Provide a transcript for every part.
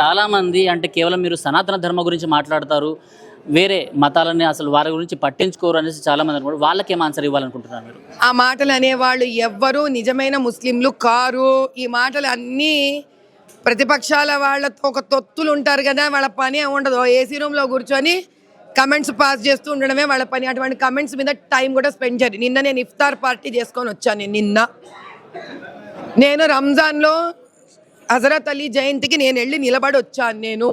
చాలా మంది అంటే కేవలం మీరు సనాతన ధర్మ గురించి మాట్లాడతారు వేరే మతాలని అసలు వారి గురించి పట్టించుకోరు అనేసి చాలా మంది అనుకుంటారు. వాళ్ళకి ఏం ఆన్సర్ ఇవ్వాలనుకుంటున్నారు మీరు? ఆ మాటలు అనేవాళ్ళు ఎవ్వరూ నిజమైన ముస్లింలు కారు. ఈ మాటలు అన్నీ ప్రతిపక్షాల వాళ్ళతో ఒక తొత్తులు ఉంటారు కదా వాళ్ళ పని ఉండదు. ఏసీ రూమ్లో కూర్చొని కమెంట్స్ పాస్ చేస్తూ ఉండడమే వాళ్ళ పని. అటువంటి కమెంట్స్ మీద టైం కూడా స్పెండ్ చేయరు. నిన్న నేను ఇఫ్తార్ పార్టీ చేసుకొని వచ్చాను నేను నిన్న. నేను రంజాన్లో హజరత్ అలీ జయంతికి నేను వెళ్ళి నిలబడి వచ్చాను నేను.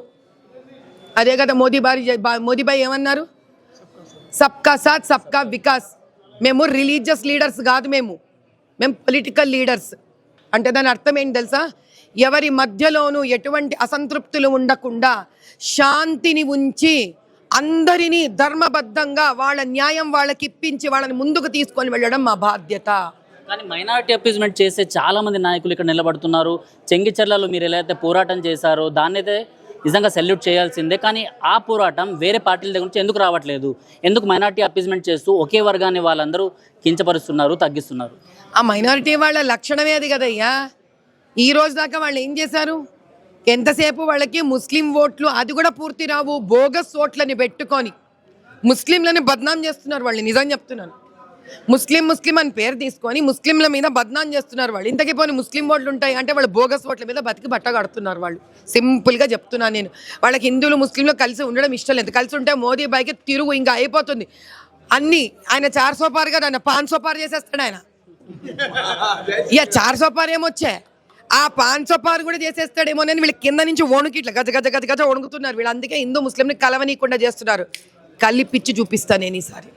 అదే కదా మోదీ బారి మోదీ భాయ్ ఏమన్నారు? సబ్కా సాత్ సబ్కా వికాస్. మేము రిలీజియస్ లీడర్స్ కాదు మేము. మేము పొలిటికల్ లీడర్స్. అంటే దాని అర్థం ఏంటి తెలుసా? ఎవరి మధ్యలోనూ ఎటువంటి అసంతృప్తులు ఉండకుండా శాంతిని ఉంచి అందరినీ ధర్మబద్ధంగా వాళ్ళ న్యాయం వాళ్ళకి ఇప్పించి వాళ్ళని ముందుకు తీసుకొని వెళ్ళడం మా బాధ్యత. కానీ మైనారిటీ అప్యూజ్మెంట్ చేసే చాలా మంది నాయకులు ఇక్కడ నిలబడుతున్నారు. చెంగిచెర్లలో మీరు ఎలా అయితే పోరాటం చేశారో దాన్ని అయితే నిజంగా సెల్యూట్ చేయాల్సిందే. కానీ ఆ పోరాటం వేరే పార్టీల దగ్గర నుంచి ఎందుకు రావట్లేదు? ఎందుకు మైనారిటీ అప్యూజ్మెంట్ చేస్తూ ఒకే వర్గాన్ని వాళ్ళందరూ కించపరుస్తున్నారు తగ్గిస్తున్నారు? ఆ మైనారిటీ వాళ్ళ లక్షణమే అది కదయ్యా ఈ రోజు దాకా వాళ్ళు ఏం చేశారు? ఎంతసేపు వాళ్ళకి ముస్లిం ఓట్లు అది కూడా పూర్తి రావు బోగస్ ఓట్లని పెట్టుకొని ముస్లింలని బద్నాం చేస్తున్నారు వాళ్ళు నిజం చెప్తున్నాను. ముస్లిం ముస్లిం అని పేరు తీసుకొని ముస్లింల మీద బద్నాం చేస్తున్నారు వాళ్ళు. ఇంతకీ పోనీ ముస్లిం ఓట్లు ఉంటాయి అంటే వాళ్ళు బోగస్ ఓట్ల మీద బతికి బట్ట కడుతున్నారు వాళ్ళు. సింపుల్గా చెప్తున్నాను నేను. వాళ్ళకి హిందువులు ముస్లింలు కలిసి ఉండడం ఇష్టం లేదు. కలిసి ఉంటే మోదీ బైకి తిరుగు ఇంకా అయిపోతుంది. అన్నీ ఆయన చార్ సోపార్ ఆయన పాన్ సోపార్ చేసేస్తాడు ఆయన. ఇక చార్ సోపార్ ఏమొచ్చా? ఆ పాన్ సోపార్ కూడా చేసేస్తాడేమో నేను వీళ్ళు కింద నుంచి వణుకి ఇట్లా గజ గజ గజ గజ వణుకుతున్నారు వీళ్ళు అందుకే హిందూ ముస్లింని కలవనీయకుండా చేస్తున్నారు. కలిపిచ్చి చూపిస్తాను నేను ఈసారి.